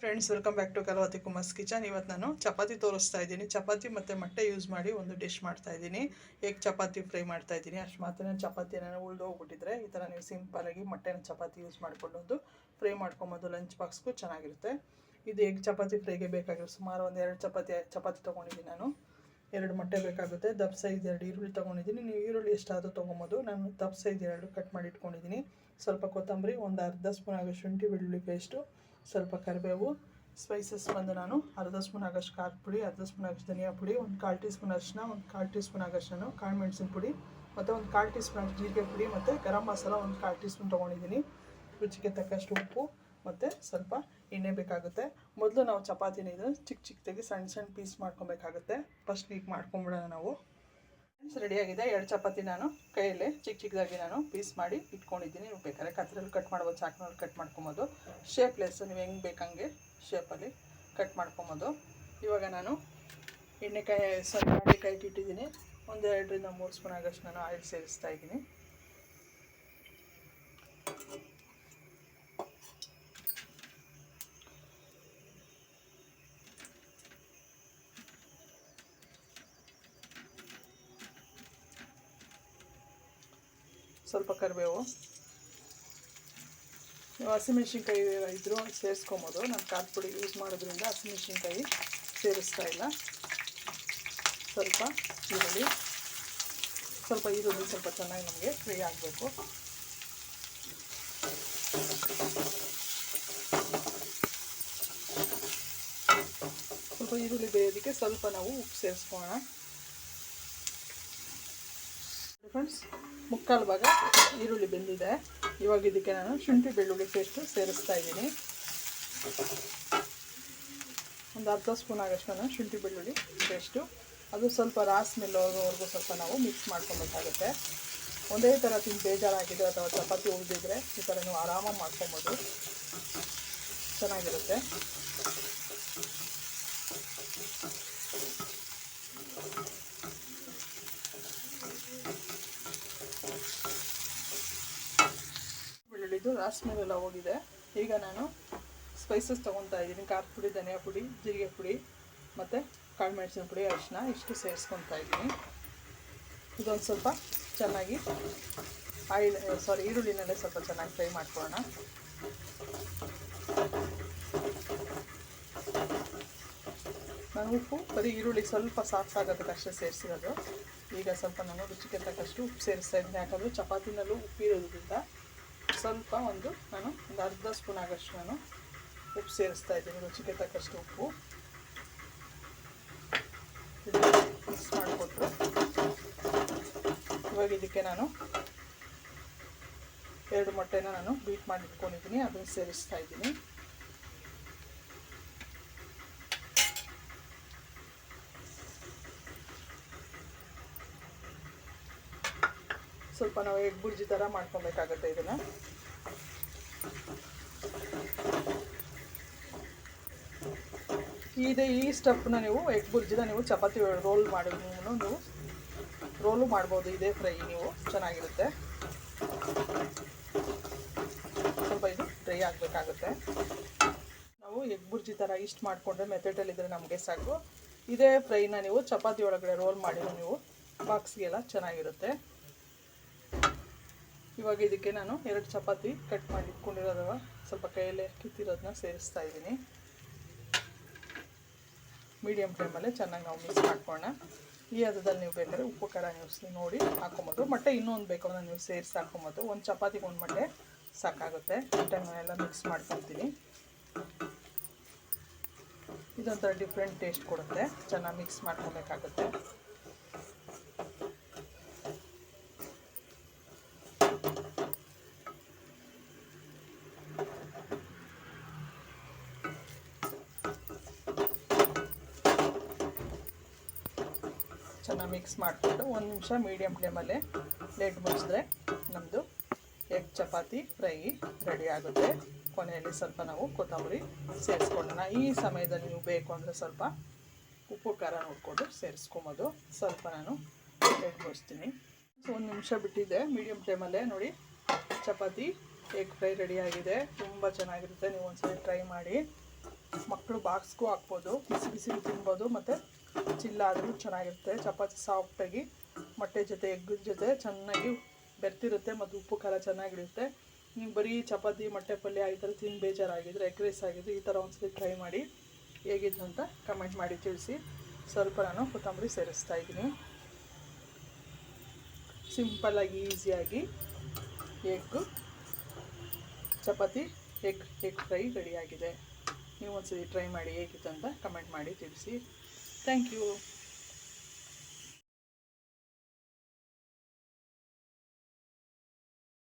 Friends welcome back to Kalavati Kumar's kitchen ಇವತ್ತು ನಾನು ಚಪಾತಿ ತೋರಿಸ್ತಾ ಇದ್ದೀನಿ. ಚಪಾತಿ ಮತ್ತು ಮೊಟ್ಟೆ ಯೂಸ್ ಮಾಡಿ ಒಂದು ಡಿಶ್ ಮಾಡ್ತಾ ಇದ್ದೀನಿ. ಏಕ್ ಚಪಾತಿ ಫ್ರೈ ಮಾಡ್ತಾ ಇದ್ದೀನಿ, ಅಷ್ಟು ಮಾತ್ರ ಚಪಾತಿ ಏನಾದ್ರು ಉಳ್ದು ಹೋಗ್ಬಿಟ್ಟಿದ್ರೆ ಈ ಥರ ನೀವು ಸಿಂಪಲಾಗಿ ಮೊಟ್ಟೆನ ಚಪಾತಿ ಯೂಸ್ ಮಾಡ್ಕೊಂಡು ಫ್ರೈ ಮಾಡ್ಕೊಬೋದು ಲಂಚ್ ಬಾಕ್ಸ್ಗೂ ಚೆನ್ನಾಗಿರುತ್ತೆ. ಇದು ಏಕ್ ಚಪಾತಿ ಫ್ರೈಗೆ ಬೇಕಾಗಿರೋ ಸುಮಾರು ಒಂದು ಎರಡು ಚಪಾತಿ ಚಪಾತಿ ತೊಗೊಂಡಿದ್ದೀನಿ ನಾನು. ಎರಡು ಮೊಟ್ಟೆ ಬೇಕಾಗುತ್ತೆ. ದಪ್ಪ ಸೈಜ್ ಎರಡು ಈರುಳ್ಳಿ ತೊಗೊಂಡಿದ್ದೀನಿ. ನೀವು ಈರುಳ್ಳಿ ಎಷ್ಟಾದರೂ ತೊಗೊಬೋದು. ನಾನು ದಪ್ಪ ಸೈಜ್ ಎರಡು ಕಟ್ ಮಾಡಿ ಇಟ್ಕೊಂಡಿದ್ದೀನಿ. ಸ್ವಲ್ಪ ಕೊತ್ತಂಬರಿ ಒಂದು ಅರ್ಧ ಸ್ಪೂನ್ ಆಗೋ ಶುಂಠಿ ಬೆಳ್ಳುಳ್ಳಿ ಪೇಸ್ಟು ಸ್ವಲ್ಪ ಕರಿಬೇವು ಸ್ಪೈಸಸ್ ಬಂದು ನಾನು ಅರ್ಧ ಸ್ಪೂನ್ ಆಗಷ್ಟು ಖಾರ ಪುಡಿ, ಅರ್ಧ ಸ್ಪೂನ್ ಆಗಷ್ಟು ಧನಿಯಾ ಪುಡಿ, ಒಂದು ಕಾಲು ಟೀ ಸ್ಪೂನ್ ಅರಿಶಿನ ಒಂದು ಕಾಲು ಟೀ ಸ್ಪೂನ್ ಆಗಷ್ಟು ನಾನು ಕಾಳು ಮೆಣಸಿನ ಪುಡಿ ಮತ್ತು ಒಂದು ಕಾಲು ಟೀ ಸ್ಪೂನ್ ಜೀರಿಗೆ ಪುಡಿ ಮತ್ತು ಗರಂ ಮಸಾಲ ಒಂದು ಕಾಲು ಟೀ ಸ್ಪೂನ್ ತೊಗೊಂಡಿದ್ದೀನಿ ರುಚಿಗೆ ತಕ್ಕಷ್ಟು ಉಪ್ಪು ಮತ್ತು ಸ್ವಲ್ಪ ಎಣ್ಣೆ ಬೇಕಾಗುತ್ತೆ. ಮೊದಲು ನಾವು ಚಪಾತಿನ ಇದನ್ನು ಚಿಕ್ಕ ಚಿಕ್ಕದಾಗಿ ಸಣ್ಣ ಸಣ್ಣ ಪೀಸ್ ಮಾಡ್ಕೊಬೇಕಾಗುತ್ತೆ. ಫಸ್ಟ್ ಈಗ ಮಾಡ್ಕೊಂಬಿಡೋಣ ನಾವು. ರೆಡಿಯಾಗಿದೆ ಎರಡು ಚಪಾತಿ ನಾನು ಕೈಯಲ್ಲೇ ಚಿಕ್ಕ ಚಿಕ್ಕದಾಗಿ ನಾನು ಪೀಸ್ ಮಾಡಿ ಇಟ್ಕೊಂಡಿದ್ದೀನಿ. ನೀವು ಬೇಕಾದ್ರೆ ಕತ್ತರಲ್ಲಿ ಕಟ್ ಮಾಡ್ಬೋದು ಚಾಕ್ನಲ್ಲಿ ಕಟ್ ಮಾಡ್ಕೊಬೋದು. ಶೇಪ್ಲೆಸ್ ನೀವು ಹೆಂಗೆ ಬೇಕಂಗೆ ಶೇಪಲ್ಲಿ ಕಟ್ ಮಾಡ್ಕೊಬೋದು. ಇವಾಗ ನಾನು ಎಣ್ಣೆಕಾಯಿ ಸ್ವಲ್ಪ ಎಣ್ಣೆಕಾಯಿ ಇಟ್ಟಿದ್ದೀನಿ. ಒಂದು ಎರಡರಿಂದ ಮೂರು ಸ್ಪೂನ್ ಆಗಷ್ಟು ನಾನು ಆಯಿಲ್ ಸೇರಿಸ್ತಾ ಇದ್ದೀನಿ. ಸ್ವಲ್ಪ ಕರಿಬೇವು. ಹಸಿಮೆಣ್ಸಿನ್ಕಾಯಿ ಇದ್ದರೂ ಸೇರಿಸ್ಕೊಬೋದು. ನಾನು ಖಾರದ ಪುಡಿ ಯೂಸ್ ಮಾಡೋದ್ರಿಂದ ಹಸಿಮೆಣ್ಸಿನ್ಕಾಯಿ ಸೇರಿಸ್ತಾ ಇಲ್ಲ. ಸ್ವಲ್ಪ ಈರುಳ್ಳಿ. ಸ್ವಲ್ಪ ಈರುಳ್ಳಿ ಸ್ವಲ್ಪ ಚೆನ್ನಾಗಿ ನಮಗೆ ಫ್ರೈ ಆಗಬೇಕು. ಸ್ವಲ್ಪ ಈರುಳ್ಳಿ ಬೇಯೋದಕ್ಕೆ ಸ್ವಲ್ಪ ನಾವು ಉಪ್ಪು ಸೇರಿಸ್ಕೋಣ ಫ್ರೆಂಡ್ಸ್ ಮುಕ್ಕಾಲು ಭಾಗ ಈರುಳ್ಳಿ ಬೆಂದಿದೆ. ಇವಾಗ ಇದಕ್ಕೆ ನಾನು ಶುಂಠಿ ಬೆಳ್ಳುಳ್ಳಿ ಪೇಸ್ಟು ಸೇರಿಸ್ತಾ ಇದ್ದೀನಿ. ಒಂದು ಅರ್ಧ ಸ್ಪೂನ್ ಆಗಷ್ಟು ನಾನು ಶುಂಠಿ ಬೆಳ್ಳುಳ್ಳಿ ಪೇಸ್ಟು. ಅದು ಸ್ವಲ್ಪ ರಾಸ್ ಮೇಲೋವರೆಗೂ ಸ್ವಲ್ಪ ನಾವು ಮಿಕ್ಸ್ ಮಾಡ್ಕೊಬೇಕಾಗುತ್ತೆ. ಒಂದೇ ಥರ ತಿಂದು ಬೇಜಾರಾಗಿದೆ ಅಥವಾ ಚಪಾತಿ ಉಳಿದಿದ್ರೆ ಈ ಥರ ನೀವು ಆರಾಮಾಗಿ ಮಾಡ್ಕೊಬೋದು. ಚೆನ್ನಾಗಿರುತ್ತೆ. ಬೆಳ್ಳುಳ್ಳಿದು ರಾಸ್ಮೇಲೆಲ್ಲ ಹೋಗಿದೆ. ಈಗ ನಾನು ಸ್ಪೈಸಸ್ ತೊಗೊತಾ ಇದ್ದೀನಿ. ಖಾರದ ಪುಡಿ ಧನಿಯಾ ಪುಡಿ ಜೀರಿಗೆ ಪುಡಿ ಮತ್ತು ಕಾಳು ಮೆಣಸಿನ ಪುಡಿ, ಅರಿಶಿನ ಇಷ್ಟು ಸೇರಿಸ್ಕೊತಾ ಇದ್ದೀನಿ. ಇದೊಂದು ಸ್ವಲ್ಪ ಚೆನ್ನಾಗಿ ಆಯಿಲ್ ಸಾರಿ ಈರುಳ್ಳಿನಲ್ಲೇ ಸ್ವಲ್ಪ ಚೆನ್ನಾಗಿ ಫ್ರೈ ಮಾಡ್ಕೊಳ್ಳೋಣ. ನಾನು ಉಪ್ಪು, ಬರೀ ಈರುಳ್ಳಿ ಸ್ವಲ್ಪ ಸಾಫ್ಟ್ ಆಗೋದಕ್ಕಷ್ಟೇ ಸೇರಿಸಿರೋದು. ಈಗ ಸ್ವಲ್ಪ ನಾನು ರುಚಿಗೆ ತಕ್ಕಷ್ಟು ಉಪ್ಪು ಸೇರಿಸ್ತಾ ಇದ್ದೀನಿ. ಯಾಕಂದರೆ ಚಪಾತಿನಲ್ಲೂ ಉಪ್ಪು ಇರೋದ್ರಿಂದ ಸ್ವಲ್ಪ ಒಂದು ನಾನು ಒಂದು ಅರ್ಧ ಸ್ಪೂನ್ ಆಗಷ್ಟು ನಾನು ಉಪ್ಪು ಸೇರಿಸ್ತಾ ಇದ್ದೀನಿ. ರುಚಿಗೆ ತಕ್ಕಷ್ಟು ಉಪ್ಪು. ಮಿಕ್ಸ್ ಮಾಡಿಕೊಟ್ಟು ಇವಾಗ ಇದಕ್ಕೆ ನಾನು ಎರಡು ಮೊಟ್ಟೆನ ನಾನು ಬೀಟ್ ಮಾಡಿಟ್ಕೊಂಡಿದ್ದೀನಿ ಅದನ್ನು ಸೇರಿಸ್ತಾ ಇದ್ದೀನಿ. ಸ್ವಲ್ಪ ನಾವು ಎಗ್ ಬುರ್ಜಿ ಥರ ಮಾಡ್ಕೊಬೇಕಾಗತ್ತೆ ಇದನ್ನು. ಇದೆ ಈ ಸ್ಟಫ್ನ ನೀವು ಎಗ್ ಬುರ್ಜಿನ ನೀವು ಚಪಾತಿ ರೋಲ್ ಮಾಡಿ ನೀವು ರೋಲು ಮಾಡ್ಬೋದು ಇದೇ ಫ್ರೈ ನೀವು, ಚೆನ್ನಾಗಿರುತ್ತೆ. ಸ್ವಲ್ಪ ಇದು ಡ್ರೈ ಆಗಬೇಕಾಗುತ್ತೆ. ನಾವು ಎಗ್ ಬುರ್ಜಿ ಥರ ಇಷ್ಟು ಮಾಡಿಕೊಂಡ್ರೆ ಮೆಥಡಲ್ಲಿದ್ದರೆ ನಮಗೆ ಸಾಕು. ಇದೇ ಫ್ರೈನ ನೀವು ಚಪಾತಿ ಒಳಗಡೆ ರೋಲ್ ಮಾಡಿದ್ರೆ ನೀವು ಬಾಕ್ಸ್ಗೆಲ್ಲ ಚೆನ್ನಾಗಿರುತ್ತೆ. ಇವಾಗ ಇದಕ್ಕೆ ನಾನು ಎರಡು ಚಪಾತಿ ಕಟ್ ಮಾಡಿ ಇಟ್ಕೊಂಡಿರೋದವ. ಸ್ವಲ್ಪ ಕೈಯಲ್ಲಿ ಕಿತ್ತಿರೋದನ್ನ ಸೇರಿಸ್ತಾ ಇದ್ದೀನಿ. ಮೀಡಿಯಮ್ ಫ್ಲೇಮಲ್ಲೇ ಚೆನ್ನಾಗಿ ನಾವು ಮಿಕ್ಸ್ ಮಾಡ್ಕೊಳ್ಳೋಣ. ಈ ಹದದಲ್ಲಿ ನೀವು ಬೇಕಾದ್ರೆ ಉಪ್ಪು, ಖಾರ ನೀವು ನೋಡಿ ಹಾಕೊಬೋದು ಮೊಟ್ಟೆ ಇನ್ನೊಂದು ಬೇಕು ಅಂದರೆ ನೀವು ಸೇರಿಸಿ ಹಾಕೊಬೋದು ಒಂದು ಚಪಾತಿಗೆ ಒಂದು ಮೊಟ್ಟೆ ಸಾಕಾಗುತ್ತೆ. ಎಲ್ಲ ಮಿಕ್ಸ್ ಮಾಡ್ಕೊತೀನಿ ಇದೊಂಥರ ಡಿಫ್ರೆಂಟ್ ಟೇಸ್ಟ್ ಕೊಡುತ್ತೆ. ಚೆನ್ನಾಗಿ ಮಿಕ್ಸ್ ಮಾಡ್ಕೊಬೇಕಾಗುತ್ತೆ ಚೆನ್ನಾಗಿ ಮಿಕ್ಸ್ ಮಾಡಿಕೊಂಡು ಒಂದು ನಿಮಿಷ ಮೀಡಿಯಮ್ ಫ್ಲೇಮಲ್ಲಿ ಪ್ಲೇಟ್ ಮುಚ್ಚಿದ್ರೆ ನಮ್ಮದು ಎಗ್ ಚಪಾತಿ ಫ್ರೈ ರೆಡಿ ಆಗುತ್ತೆ. ಕೊನೆಯಲ್ಲಿ ಸ್ವಲ್ಪ ನಾವು ಕೊತ್ತಂಬರಿ ಸೇರಿಸ್ಕೊಳ್ಳೋಣ. ಈ ಸಮಯದಲ್ಲಿ ನೀವು ಬೇಕು ಅಂದರೆ ಸ್ವಲ್ಪ ಉಪ್ಪು, ಖಾರ ನೋಡಿಕೊಂಡು ಸೇರಿಸ್ಕೊಬೋದು. ಸ್ವಲ್ಪ ನಾನು ಪ್ಲೇಟ್ ಮುಚ್ತೀನಿ. ಸೊ ಒಂದು ನಿಮಿಷ ಬಿಟ್ಟಿದ್ದೆ ಮೀಡಿಯಮ್ ಫ್ಲೇಮಲ್ಲೇ ನೋಡಿ ಚಪಾತಿ ಎಗ್ ಫ್ರೈ ರೆಡಿ ಆಗಿದೆ. ತುಂಬ ಚೆನ್ನಾಗಿರುತ್ತೆ. ನೀವು ಒಂದ್ಸಲ ಟ್ರೈ ಮಾಡಿ. ಮಕ್ಕಳು ಬಾಕ್ಸ್ಗೂ ಹಾಕ್ಬೋದು. ಬಿಸಿ ಬಿಸಿ ತಿನ್ಬೋದು. ಮತ್ತು ಚಿಲ್ಲಾದರೂ ಚೆನ್ನಾಗಿರುತ್ತೆ. ಚಪಾತಿ ಸಾಫ್ಟಾಗಿ, ಮೊಟ್ಟೆ ಜೊತೆ, ಎಗ್ ಜೊತೆ ಚೆನ್ನಾಗಿ ಬೆರ್ತಿರುತ್ತೆ ಮತ್ತು ಉಪ್ಪು ಖಾರ ಚೆನ್ನಾಗಿರುತ್ತೆ. ನೀವು ಬರೀ ಚಪಾತಿ, ಮೊಟ್ಟೆ, ಪಲ್ಯ ಈ ಥರ ತಿಂದು ಬೇಜಾರಾಗಿದ್ರೆ, ಎಗ್ ರೈಸ್ ಆಗಿದ್ರೆ ಈ ಥರ ಒಂದ್ಸಲಿ ಟ್ರೈ ಮಾಡಿ. ಹೇಗಿದ್ದು ಅಂತ ಕಮೆಂಟ್ ಮಾಡಿ ತಿಳಿಸಿ. ಸ್ವಲ್ಪ ನಾನು ಕೊತ್ತಂಬರಿ ಸೇರಿಸ್ತಾ ಇದ್ದೀನಿ. ಸಿಂಪಲ್ಲಾಗಿ ಈಸಿಯಾಗಿ egg chapati, egg egg fry ರೆಡಿಯಾಗಿದೆ ನೀವು ಒಂದ್ಸಲಿ ಟ್ರೈ ಮಾಡಿ ಹೇಗಿತ್ತು ಅಂತ ಕಮೆಂಟ್ ಮಾಡಿ ತಿಳಿಸಿ. Thank you